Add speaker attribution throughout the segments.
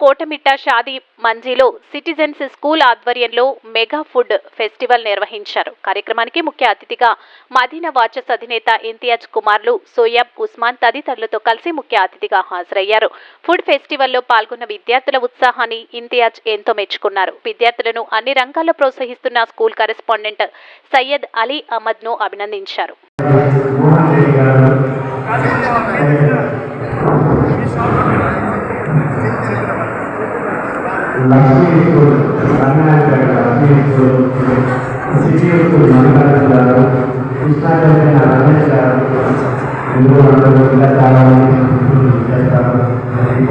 Speaker 1: కోటమిట్ట షాదీ మంజీలో citizens school ఆధ్వర్యంలో మెగా ఫుడ్ ఫెస్టివల్ నిర్వహించారు. కార్యక్రమానికి ముఖ్య అతిథిగా మదీనా వాచస్ అధినేత ఇంతియాజ్ కుమార్లు సోయాబ్ ఉస్మాన్ తదితరులతో కలిసి ముఖ్య అతిథిగా హాజరయ్యారు. ఫుడ్ ఫెస్టివల్లో పాల్గొన్న విద్యార్థుల ఉత్సాహాన్ని ఇంతియాజ్ ఎంతో మెచ్చుకున్నారు. విద్యార్థులను అన్ని రంగాల్లో ప్రోత్సహిస్తున్న స్కూల్ కరెస్పాండెంట్ సయ్యద్ అలీ అహ్మద్ను అభినందించారు
Speaker 2: Lakshmi school Ranganath Lakshmi school city school గారు రమేష్ గారు ఇలా చాలా మంది చేస్తారు ఈ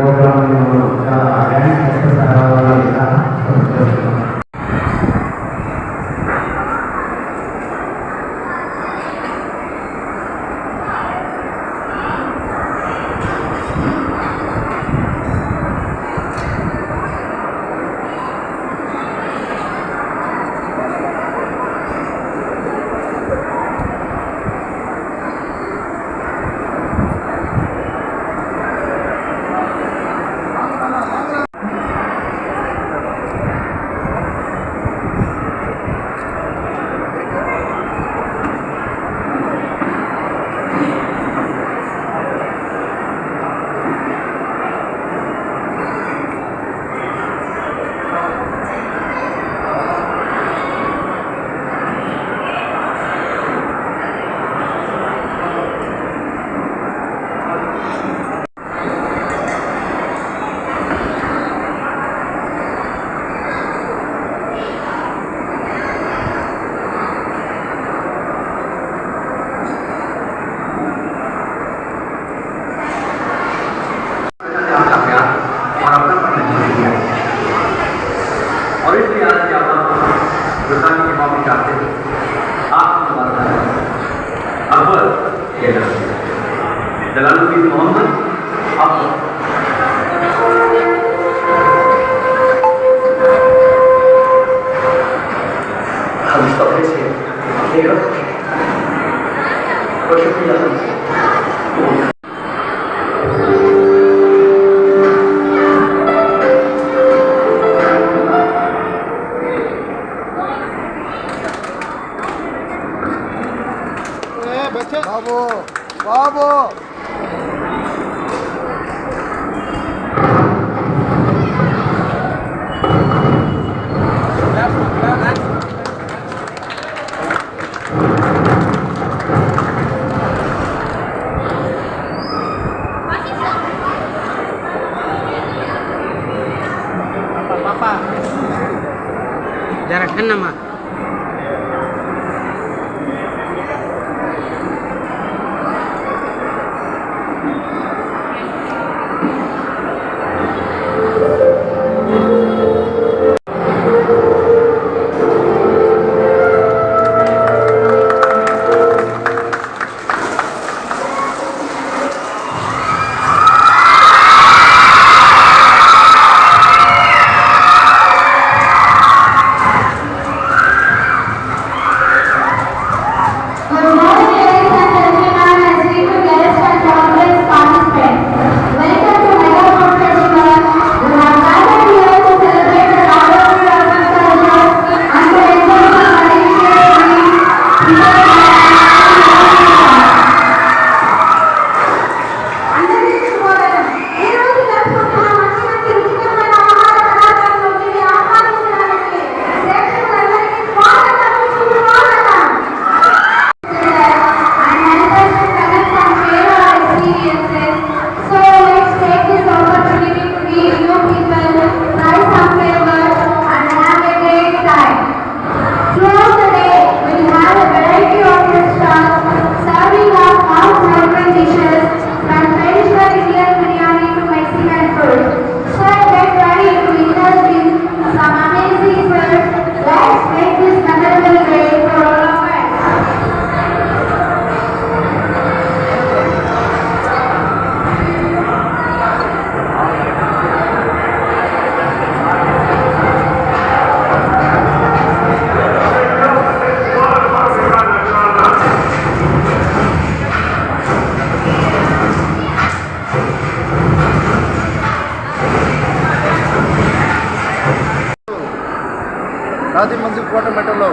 Speaker 3: Rajahmundry Kota మెటలో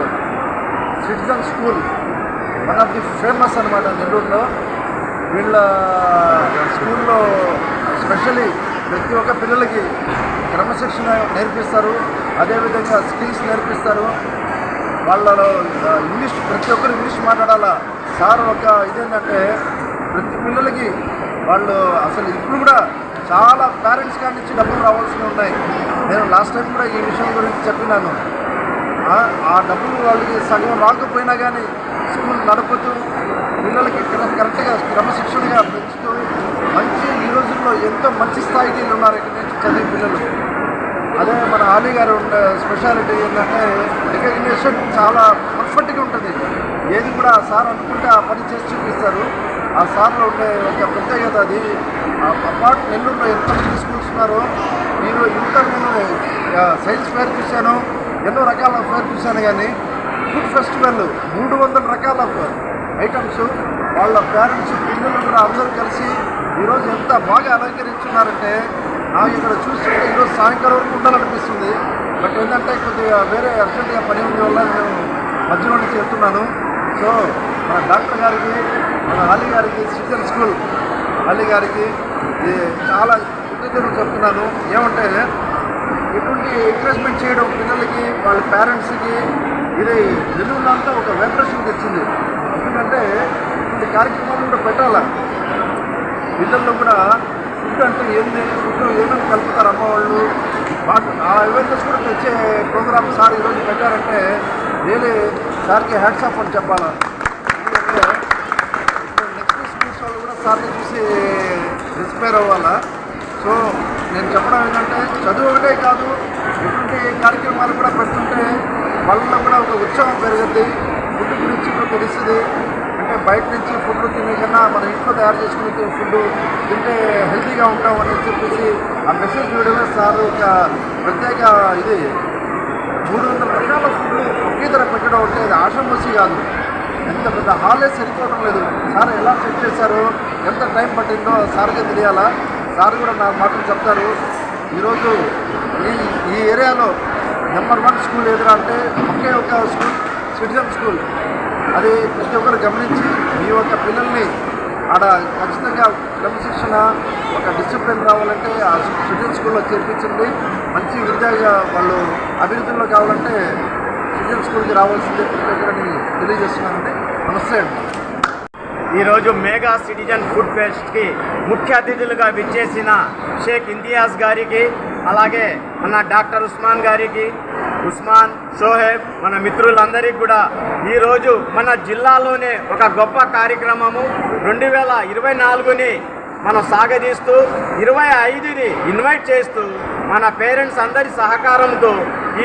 Speaker 3: citizen school one of the famous అనమాట నెల్లూరులో. వీళ్ళ స్కూల్లో స్పెషలీ ప్రతి ఒక్క పిల్లలకి క్రమశిక్షణ నేర్పిస్తారు. అదేవిధంగా స్కిల్స్ నేర్పిస్తారు. వాళ్ళలో ఇంగ్లీష్ ప్రతి ఒక్కరు ఇంగ్లీష్ మాట్లాడాలా? సార్ ఒక ఇదేంటంటే ప్రతి పిల్లలకి వాళ్ళు అసలు ఇప్పుడు కూడా చాలా పేరెంట్స్ కాడి నుంచి డబ్బులు రావాల్సినవి ఉన్నాయి. నేను లాస్ట్ టైం కూడా ఈ విషయం గురించి చెప్పినాను. ఆ- డబ్బులు వాళ్ళకి సగం రాకపోయినా కానీ స్కూల్ నడుపుతూ పిల్లలకి కరెక్ట్గా క్రమశిక్షణగా పెంచుతూ మంచి ఈ రోజుల్లో ఎంతో మంచి స్థాయికి ఉన్నారు ఇక్కడ నుంచి చదివే పిల్లలు. అదే మన ఆలీ గారు ఉండే స్పెషాలిటీ ఏంటంటే రికగ్నేషన్ చాలా పర్ఫెక్ట్గా ఉంటుంది. ఏది కూడా ఆ సార్ అనుకుంటే ఆ పని చేసి చూపిస్తారు. ఆ సార్లో ఉండే ఒక ప్రత్యేకత అది. అపార్ట్ నెల్లూరులో ఎంతమంది స్కూల్స్ ఉన్నారో మీరు ఇంత నేను సైన్స్ ఫేర్ చూశాను. ఎన్నో రకాల ఫేర్ చూశాను కానీ ఫుడ్ ఫెస్టివల్ మూడు వందల రకాల ఐటమ్స్ వాళ్ళ పేరెంట్స్ పిల్లలు కూడా అందరూ కలిసి ఈరోజు ఎంత బాగా అలంకరించున్నారంటే నాకు ఇక్కడ చూస్తుంటే ఈరోజు సాయంకాలం వరకు ఉండాలనిపిస్తుంది. బట్ ఏంటంటే కొద్దిగా వేరే అర్జెంటుగా పని ఉంది వల్ల నేను మధ్యలో నుంచి వెళ్తున్నాను సో మన డాక్టర్ గారికి మన అలీ గారికి సిటిజన్ స్కూల్ అలీ గారికి ఇది చాలా కృతజ్ఞతలు చెప్తున్నాను. ఏమంటే ఇటువంటి ఎంకరేజ్మెంట్ చేయడం పిల్లలకి వాళ్ళ పేరెంట్స్కి ఇది నెల్లూరులో ఒక వైబ్రేషన్ తెచ్చింది. ఎందుకంటే ఇటువంటి కార్యక్రమాలు కూడా పెట్టాలా? పిల్లల్లో కూడా ఫుడ్ అంటే ఏంది? ఫుడ్ ఏమేమి కలుపుతారు అమ్మవాళ్ళు? ఆ అవేర్నెస్ కూడా తెచ్చే ప్రోగ్రామ్ సార్ ఈరోజు పెట్టారంటే నేను సార్కి హ్యాట్స్ ఆఫ్ అని చెప్పాలా? ఎందుకంటే నెక్స్ట్ స్కూల్స్ వాళ్ళు కూడా సార్ని చూసి ఇన్స్పైర్ అవ్వాలా? సో నేను చెప్పడం ఏంటంటే చదువు ఒకటే కాదు ఇటువంటి కార్యక్రమాలు కూడా పెడుతుంటే వాళ్ళలో కూడా ఒక ఉత్సాహం పెరుగుద్ది ఫుడ్ గురించి కూడా తెలుస్తుంది అంటే బయట నుంచి ఫుడ్ తినే కన్నా మన ఇంట్లో తయారు చేసుకునే ఫుడ్ తింటే హెల్తీగా ఉంటాం అని చెప్పేసి ఆ మెసేజ్ చూడమే సార్ ఒక ప్రత్యేక ఇది మూడు వందల రకాల ఫుడ్లు ఒకే ధర పెట్టడం అంటే అది ఆషామోసి కాదు. ఎంత పెద్ద హాలే సరిపోవడం లేదు. సార్ ఎలా సెట్ చేశారు? ఎంత టైం పట్టిందో సార్గా తెలియాలా? సార్ కూడా నా మాటలు చెప్తారు. ఈరోజు ఈ ఈ ఏరియాలో నెంబర్ వన్ స్కూల్ ఎదురా అంటే ఒకే ఒక స్కూల్ సిటిజన్ స్కూల్. అది ప్రతి ఒక్కరు గమనించి మీ యొక్క పిల్లల్ని ఆడ ఖచ్చితంగా క్రమశిక్షణ ఒక డిసిప్లిన్ రావాలంటే ఆ సిటిజన్ స్కూల్లో చేర్పించండి. మంచి విద్యగా వాళ్ళు అభివృద్ధిలో కావాలంటే సిటిజన్ స్కూల్కి రావాల్సిందే ప్రతి ఒక్కరిని తెలియజేస్తున్నానండి. నమస్తే అండి.
Speaker 4: ఈరోజు మెగా సిటిజన్ ఫుడ్ ఫెస్ట్కి ముఖ్య అతిథులుగా విచ్చేసిన షేక్ ఇంతియాజ్ గారికి అలాగే మన డాక్టర్ ఉస్మాన్ గారికి ఉస్మాన్ షోహెబ్ మన మిత్రులందరికీ కూడా ఈరోజు మన జిల్లాలోనే ఒక గొప్ప కార్యక్రమము. రెండు వేల ఇరవై నాలుగుని మనం సాగదీస్తూ ఇరవై ఐదుని ఇన్వైట్ చేస్తూ మన పేరెంట్స్ అందరి సహకారంతో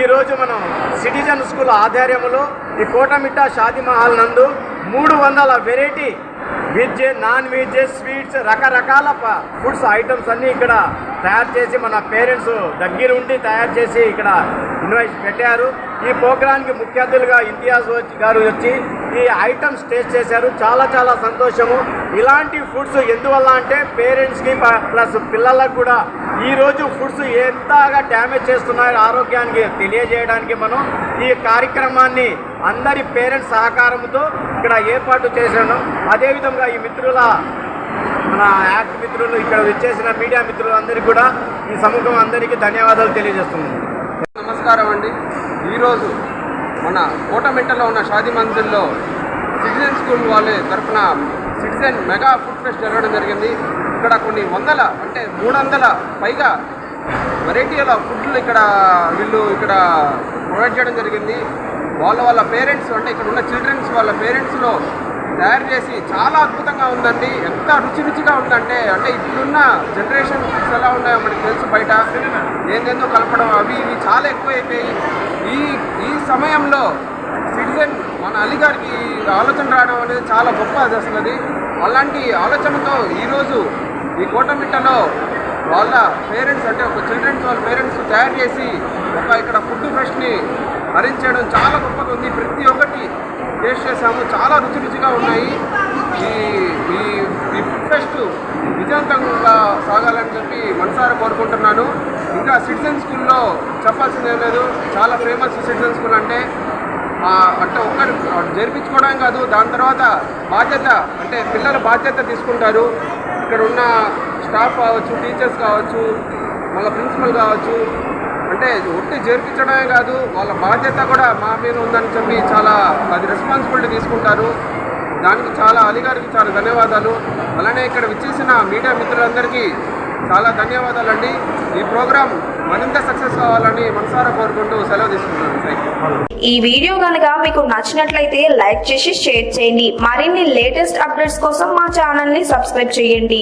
Speaker 4: ఈరోజు మనం సిటిజన్ స్కూల్ ఆధ్వర్యంలో ఈ కోటమిట్ట షాది మహల్ నందు మూడు వందల variety veg non veg sweets రకరకాల ఫుడ్స్ ఐటమ్స్ అన్నీ ఇక్కడ తయారు చేసి మన పేరెంట్స్ దగ్గర ఉండి తయారు చేసి ఇక్కడ ఇన్వైట్ పెట్టారు. ఈ ప్రోగ్రాంకి ముఖ్య అతిథులుగా ఇంతియాజ్ గారు వచ్చి ఈ ఐటమ్స్ టేస్ట్ చేశారు. చాలా చాలా సంతోషము. ఇలాంటి ఫుడ్స్ ఎందువల్ల అంటే పేరెంట్స్కి ప్లస్ పిల్లలకు కూడా ఈరోజు ఫుడ్స్ ఎంతగా డ్యామేజ్ చేస్తున్నాయో ఆరోగ్యానికి తెలియజేయడానికి మనం ఈ కార్యక్రమాన్ని అందరి పేరెంట్స్ సహకారంతో ఇక్కడ ఏర్పాటు చేశాను. అదేవిధంగా ఈ మిత్రుల మన యాక్ట్ మిత్రులు ఇక్కడ వచ్చేసిన మీడియా మిత్రులందరికీ కూడా ఈ సమూహం అందరికీ ధన్యవాదాలు తెలియజేస్తున్నాను.
Speaker 5: నమస్కారం అండి. ఈరోజు మన కోటమిట్టలో ఉన్న షాదీ మందిర్లో సిటిజన్ స్కూల్ వాళ్ళ తరఫున సిటిజన్ మెగా ఫుడ్ ఫెస్ట్ జరగడం జరిగింది. ఇక్కడ కొన్ని వందల అంటే మూడు వందల పైగా వెరైటీల ఫుడ్లు ఇక్కడ వీళ్ళు ఇక్కడ ప్రొవైడ్ చేయడం జరిగింది. వాళ్ళ వాళ్ళ పేరెంట్స్ అంటే ఇక్కడ ఉన్న చిల్డ్రన్స్ వాళ్ళ పేరెంట్స్లో తయారు చేసి చాలా అద్భుతంగా ఉందండి. ఎంత రుచి రుచిగా ఉందంటే అంటే ఇప్పుడున్న జనరేషన్ ఫుడ్స్ ఎలా ఉన్నాయో మనకి తెలుసు బయట. ఏందేందో కలపడం అవి ఇవి చాలా ఎక్కువైపోయి ఈ ఈ సమయంలో సిటిజన్ మన అలీగారికి ఆలోచన రావడం అనేది చాలా గొప్ప అది అసలు అలాంటి ఆలోచనతో ఈరోజు ఈ కోటమిట్టలో వాళ్ళ పేరెంట్స్ అంటే ఒక చిల్డ్రన్స్ వాళ్ళ పేరెంట్స్ తయారు చేసి ఒక ఇక్కడ ఫుడ్ ఫెస్ట్ని అరేంజ్ చేయడం చాలా గొప్పగా ఉంది ప్రతి ఒక్కటి టేస్ట్ చేసాము చాలా రుచి రుచిగా ఉన్నాయి. ఈ ఈ ఈ ఫుడ్ ఫెస్ట్ విజయవంతంగా సాగాలని చెప్పి మనసారా కోరుకుంటున్నాను. ఇంకా సిటిజన్ స్కూల్లో చెప్పాల్సింది ఏం లేదు. చాలా ఫేమస్ సిటిజన్ స్కూల్ అంటే అంటే ఒక్కటి జరిపించుకోవడం కాదు. దాని తర్వాత బాధ్యత అంటే పిల్లల బాధ్యత తీసుకుంటారు. ఇక్కడ ఉన్న స్టాఫ్ కావచ్చు టీచర్స్ కావచ్చు మళ్ళీ ప్రిన్సిపల్ కావచ్చు అంటే ఒట్టి చేర్పించడమే కాదు వాళ్ళ బాధ్యత కూడా మా మీద ఉందని చెప్పి చాలా అది రెస్పాన్సిబిలిటీ తీసుకుంటారు. దానికి చాలా అలిగారికి చాలా ధన్యవాదాలు. అలానే ఇక్కడ విచ్చేసిన మీడియా మిత్రులందరికీ చాలా ధన్యవాదాలు అండి ఈ ప్రోగ్రాం మరింత సక్సెస్ కావాలని మనసారా కోరుకుంటూ సెలవు తీసుకుంటున్నాను. థ్యాంక్
Speaker 6: ఈ వీడియో కనుక మీకు నచ్చినట్లయితే లైక్ చేసి షేర్ చేయండి. మరిన్ని లేటెస్ట్ అప్డేట్స్ కోసం మా ఛానల్ని సబ్స్క్రైబ్ చేయండి.